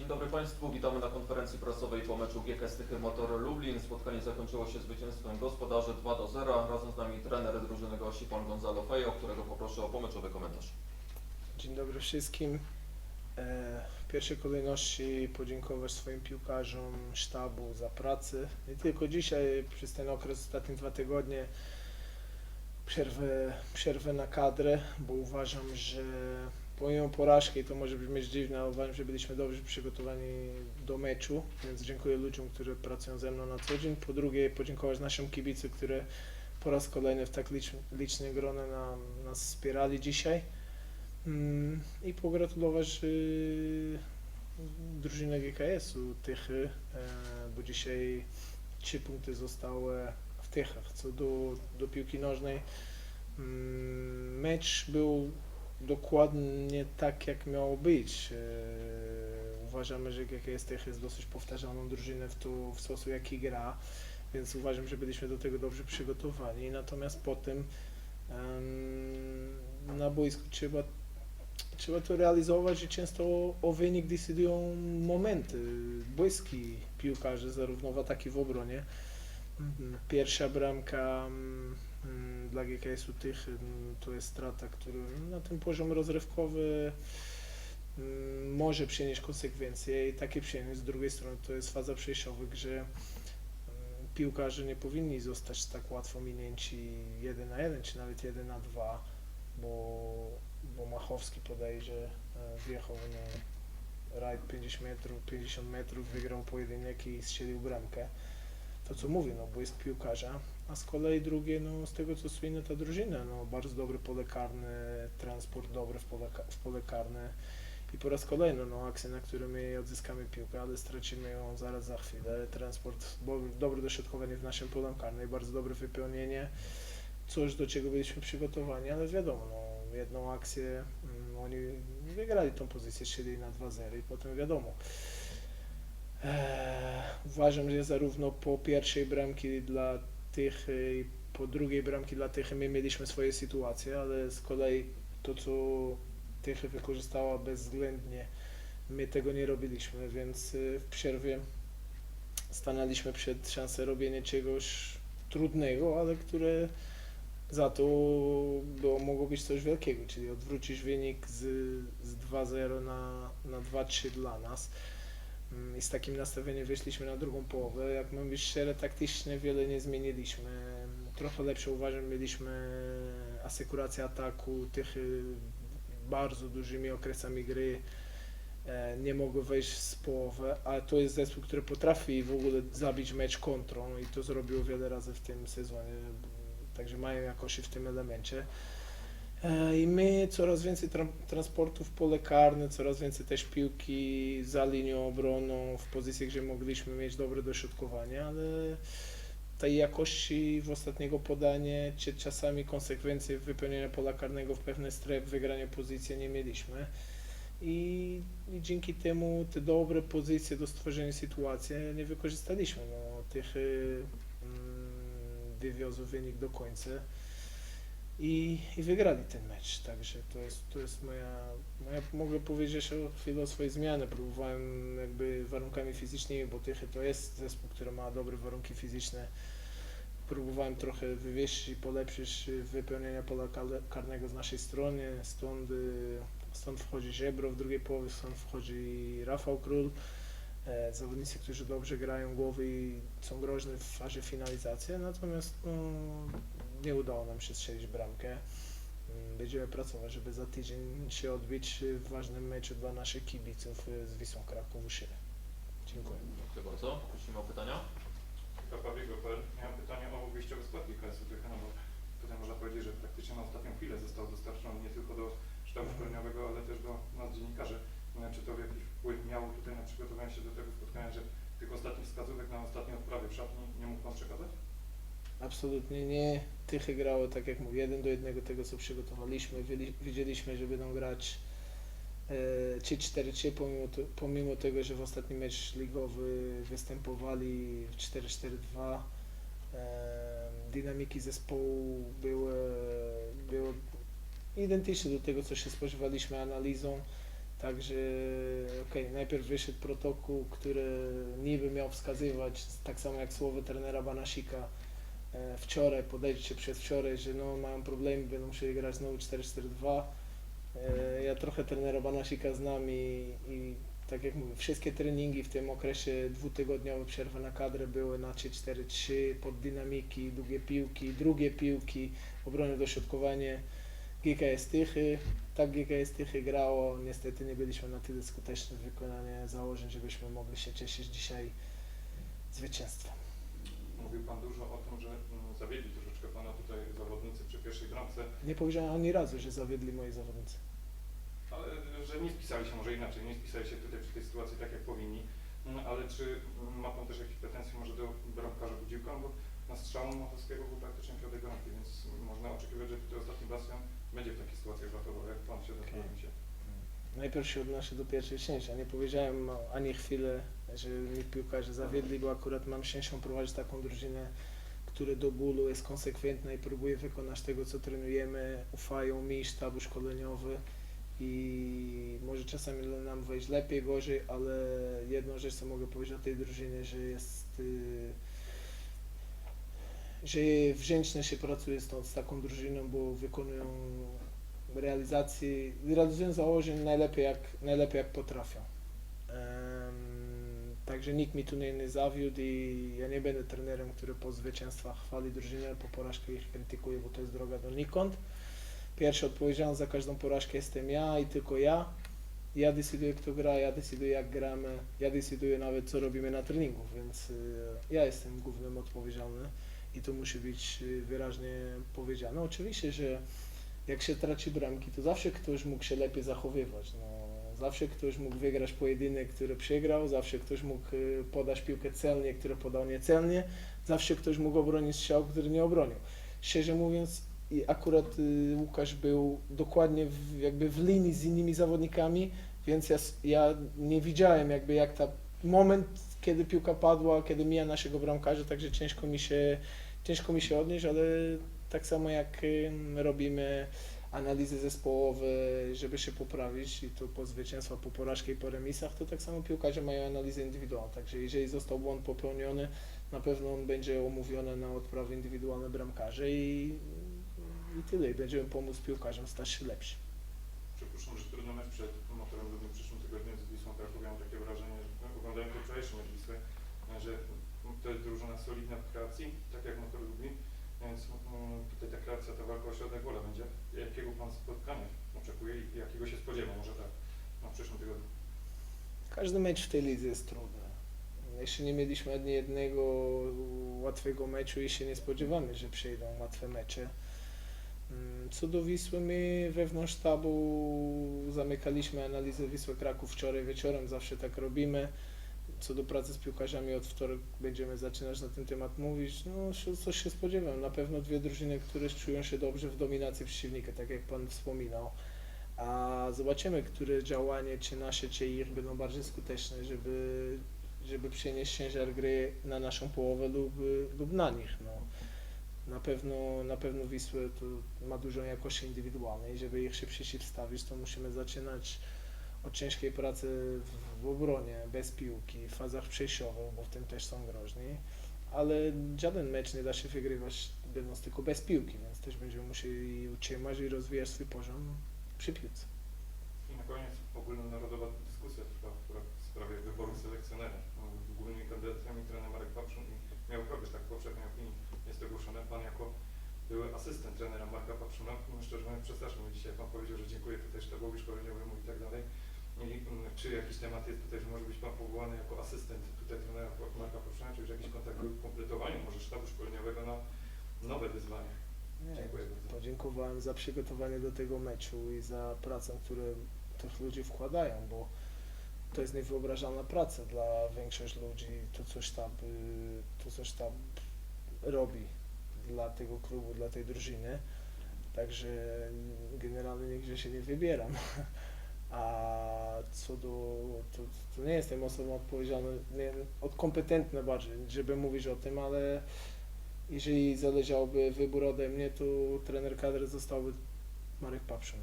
Dzień dobry Państwu, witamy na konferencji prasowej po meczu GK Stychy Motor Lublin. Spotkanie zakończyło się zwycięstwem gospodarzy 2 do 0. Razem z nami trener drużyny gości pan Gonzalo Fejo, którego poproszę o pomeczowy komentarz. Dzień dobry wszystkim. E, W pierwszej kolejności podziękować swoim piłkarzom, sztabu za pracę. Nie tylko dzisiaj, przez ten okres, ostatnie dwa tygodnie, przerwę, przerwę na kadrę, bo uważam, że pomimo porażki, to może brzmieć dziwne, ale uważam, że byliśmy dobrze przygotowani do meczu, więc dziękuję ludziom, którzy pracują ze mną na co dzień. Po drugie, podziękować naszym kibicom, które po raz kolejny w tak licz, liczne grono nam, nas wspierali dzisiaj. Mm, I pogratulować y, drużynie GKS-u Tychy, e, bo dzisiaj trzy punkty zostały w Tychach. Co do, do piłki nożnej, mm, mecz był dokładnie tak, jak miało być. E, Uważamy, że GKS Tychy jest dosyć powtarzalną drużynę w, to, w sposób, jaki gra, więc uważam, że byliśmy do tego dobrze przygotowani. Natomiast potem em, na boisku trzeba trzeba to realizować i często o, o wynik decydują momenty, błyski piłkarzy, zarówno w ataku, jak i w obronie. Mhm. Pierwsza bramka mm, dla GKS-u tych mm, to jest strata, która na ten poziom rozrywkowy mm, może przynieść konsekwencje i takie przynieść. Z drugiej strony to jest faza przejściowa, gdzie mm, piłkarze nie powinni zostać tak łatwo minięci 1 na 1 czy nawet 1 na 2, bo bo Machowski podaje, że e, wjechał na rajd 50 metrów, 50 metrów, wygrał pojedynek i strzelił bramkę. To co mówię, no błysk piłkarza, a z kolei drugie, no z tego co słynie ta drużyna, no bardzo dobry pole karne, transport dobry w pole, w pole i po raz kolejny, no akcja, na której my odzyskamy piłkę, ale stracimy ją zaraz za chwilę, transport, dobre dośrodkowanie w naszym polu karnym, bardzo dobre wypełnienie, coś do czego byliśmy przygotowani, ale wiadomo, no jedną akcję, mm, oni wygrali tą pozycję, czyli na 2-0 i potem wiadomo. Eee, uważam, że zarówno po pierwszej bramki dla tych i po drugiej bramki dla tych my mieliśmy swoje sytuacje, ale z kolei to, co Tychy wykorzystała bezwzględnie, my tego nie robiliśmy, więc y, w przerwie stanęliśmy przed szansą robienia czegoś trudnego, ale które za to było, mogło być coś wielkiego, czyli odwrócić wynik z, z 2-0 na, na 2-3 dla nas. Mm, I z takim nastawieniem wyszliśmy na drugą połowę. Jak mam być taktycznie wiele nie zmieniliśmy. Trochę lepsze uważam, mieliśmy asekurację ataku, tych y, bardzo dużymi okresami gry e, nie mogły wejść z połowy, ale to jest zespół, który potrafi w ogóle zabić mecz kontrą i to zrobiło wiele razy w tym sezonie. Także mają jakości w tym elemencie. E, I my coraz więcej tra- transportu w pole karne, coraz więcej też piłki za linią obroną, w pozycjach, gdzie mogliśmy mieć dobre dośrodkowanie, ale tej jakości w ostatniego podanie, czy czasami konsekwencje wypełnienia pola karnego w pewnej strefie, wygrania pozycji nie mieliśmy. I, I dzięki temu te dobre pozycje do stworzenia sytuacji nie wykorzystaliśmy. No, tych y, mm, wywiozł wynik do końca i, i wygrali ten mecz. Także to jest, to jest moja, moja, mogę powiedzieć o chwilę o swojej zmiany. Próbowałem jakby warunkami fizycznymi, bo Tychy to jest zespół, który ma dobre warunki fizyczne. Próbowałem trochę wywiesić i polepszyć wypełnienie pola kar- karnego z naszej strony, stąd, y, stąd wchodzi Ziebro w drugiej połowie, stąd wchodzi Rafał Król e, zawodnicy, którzy dobrze grają głowy i są groźni w fazie finalizacji, natomiast no, nie udało nam się strzelić bramkę. Mm, Będziemy pracować, żeby za tydzień się odbyć w ważnym meczu dla naszych kibiców e, z Wisłą Kraków u siebie. Dziękuję. Dziękuję bardzo. Prosimy o pytania. Papawiego.pl. Miałem pytanie o wyjściowy skład no bo tutaj można powiedzieć, że praktycznie na ostatnią chwilę został dostarczony nie tylko do sztabu szkoleniowego, ale też do nas dziennikarzy. Nie wiem, czy to jakiś wpływ miało tutaj na przygotowanie się do tego spotkania, że tych ostatnich wskazówek na ostatniej odprawie w szatni nie mógł Pan przekazać? Absolutnie nie. Tychy grało tak jak mówię, jeden do jednego tego co przygotowaliśmy. Wiedzieliśmy, że będą grać e, 3-4-3 pomimo, to, pomimo tego, że w ostatnim mecz ligowy występowali w 4-4-2. E, dynamiki zespołu były, były identyczne do tego, co się spodziewaliśmy analizą Także okej, najpierw wyszedł protokół, który niby miał wskazywać, tak samo jak słowo trenera Banasika e, wczoraj, podejście przedwczoraj, że no, mają problemy, będą musieli grać znowu 4-4-2. E, Ja trochę trenera Banasika znam i, i tak jak mówię, wszystkie treningi w tym okresie dwutygodniowe przerwy na kadrę były na 3-4-3, pod dynamiki, długie piłki, drugie piłki, obrony dośrodkowanie. GKS Tychy, tak GKS Tychy grało, niestety nie byliśmy na tyle skuteczni w wykonaniu założeń, żebyśmy mogli się cieszyć dzisiaj zwycięstwem. Mówił Pan dużo o tym, że mm, zawiedli troszeczkę Pana tutaj zawodnicy przy pierwszej bramce, Nie powiedziałem ani razu, że zawiedli moi zawodnicy. ale że nie spisali się może inaczej, nie spisali się tutaj przy tej sytuacji tak jak powinni. Mm, Ale czy mm, ma Pan też jakieś pretensje może do bramkarza Budziłka, bo na strzał Machowskiego był praktycznie piątej bramki, więc można oczekiwać, że tutaj ostatni bastion będzie w takich sytuacjach ratował, jak Pan się Okej. okay. się. Najpierw się odnoszę do pierwszej części. Nie powiedziałem ani chwilę, że mi piłkarze zawiedli, bo akurat mam szczęście prowadzić taką drużynę, która do bólu jest konsekwentna i próbuje wykonać tego, co trenujemy. Ufają mi, sztabu szkoleniowy i może czasami nam wejść lepiej, gorzej, ale jedną rzecz, co mogę powiedzieć o tej drużynie, że jest y, że wdzięcznie się pracuje stąd z taką drużyną, bo wykonują realizacji, realizują założeń najlepiej jak, najlepiej jak potrafią. Em, także nikt mi tu nie, nie zawiódł i ja nie będę trenerem, który po zwycięstwach chwali drużynę, po porażkach ich krytykuje, bo to jest droga donikąd. Pierwszy odpowiedzialny za każdą porażkę jestem ja i tylko ja. Ja decyduję kto gra, ja decyduję jak gramy, ja decyduję nawet co robimy na treningu, więc y, ja jestem głównym odpowiedzialny i to musi być y, wyraźnie powiedziane. Oczywiście, że jak się traci bramki, to zawsze ktoś mógł się lepiej zachowywać. No, zawsze ktoś mógł wygrać pojedynek, który przegrał, zawsze ktoś mógł y, podać piłkę celnie, który podał niecelnie, zawsze ktoś mógł obronić strzał, który nie obronił. Szczerze mówiąc, akurat y, Łukasz był dokładnie w, jakby w linii z innymi zawodnikami, więc ja, ja nie widziałem jakby jak ta moment, kiedy piłka padła, kiedy mija naszego bramkarza, także ciężko mi się, ciężko mi się odnieść, ale tak samo jak robimy analizy zespołowe, żeby się poprawić i to po zwycięstwach, po porażkach i po remisach, to tak samo piłkarze mają analizę indywidualną. Także jeżeli został błąd popełniony, na pewno on będzie omówiony na odprawy indywidualne bramkarzy i, i tyle. I będziemy pomóc piłkarzom stać się lepsi. Przypuszczam, że trudny mecz przed motorem w przyszłym tygodniu z Wisłą Kraków. Ja mam takie wrażenie, że no, oglądałem wczorajszy mecz że to jest drużyna solidna w kreacji, tak jak motor Lublin, więc mm, tutaj ta kreacja, ta walka o środek będzie. Jakiego Pan spotkania oczekuje i jakiego się spodziewa, może tak, na przyszłym tygodniu? Każdy mecz w tej lidze jest trudny. Jeszcze nie mieliśmy ani jednego łatwego meczu i się nie spodziewamy, że przyjdą łatwe mecze. Mm, Co do Wisły, my wewnątrz sztabu zamykaliśmy analizę Wisły Kraków wczoraj wieczorem, zawsze tak robimy. Co do pracy z piłkarzami, od wtorek będziemy zaczynać na ten temat mówić. No, coś się spodziewam. Na pewno dwie drużyny, które czują się dobrze w dominacji przeciwnika, tak jak Pan wspominał. A zobaczymy, które działanie, czy nasze, czy ich, będą bardziej skuteczne, żeby, żeby przenieść ciężar gry na naszą połowę lub, lub na nich. No. Na pewno, na pewno Wisłę to ma dużą jakość indywidualną i żeby ich się przeciwstawić, to musimy zaczynać od ciężkiej pracy w, obronie, bez piłki, w fazach przejściowych, bo w tym też są groźni. Ale żaden mecz nie da się wygrywać będąc tylko bez piłki, więc też będziemy musieli utrzymać i rozwijać swój poziom przy piłce. I na koniec ogólnonarodowa dyskusja trwa w sprawie wyboru selekcjonera. No, Głównymi kandydatami trener Marek Papszun i miał progres, tak powszechnej opinii jest ogłoszony. Pan jako były asystent trenera Marka Papszuna, no, szczerze mówiąc przestraszył mnie dzisiaj, pan powiedział, że dziękuję tutaj sztabowi szkoleniowemu i tak dalej. Czy jakiś temat jest tutaj, że może być pan powołany jako asystent tutaj trenera Marka Papszuna, czy już jakiś kontakt w kompletowaniu może sztabu szkoleniowego na nowe wyzwania? Nie, Dziękuję bardzo. Podziękowałem za przygotowanie do tego meczu i za pracę, którą tych ludzi wkładają, bo to jest niewyobrażalna praca dla większości ludzi, to co sztab, y, to co sztab robi dla tego klubu, dla tej drużyny. Także generalnie nigdzie się nie wybieram. A co do, to, to nie jestem osobą odpowiedzialną, nie, kompetentna bardziej, żeby mówić o tym, ale jeżeli zależałoby wybór ode mnie, to trener kadry zostałby Marek Papszun.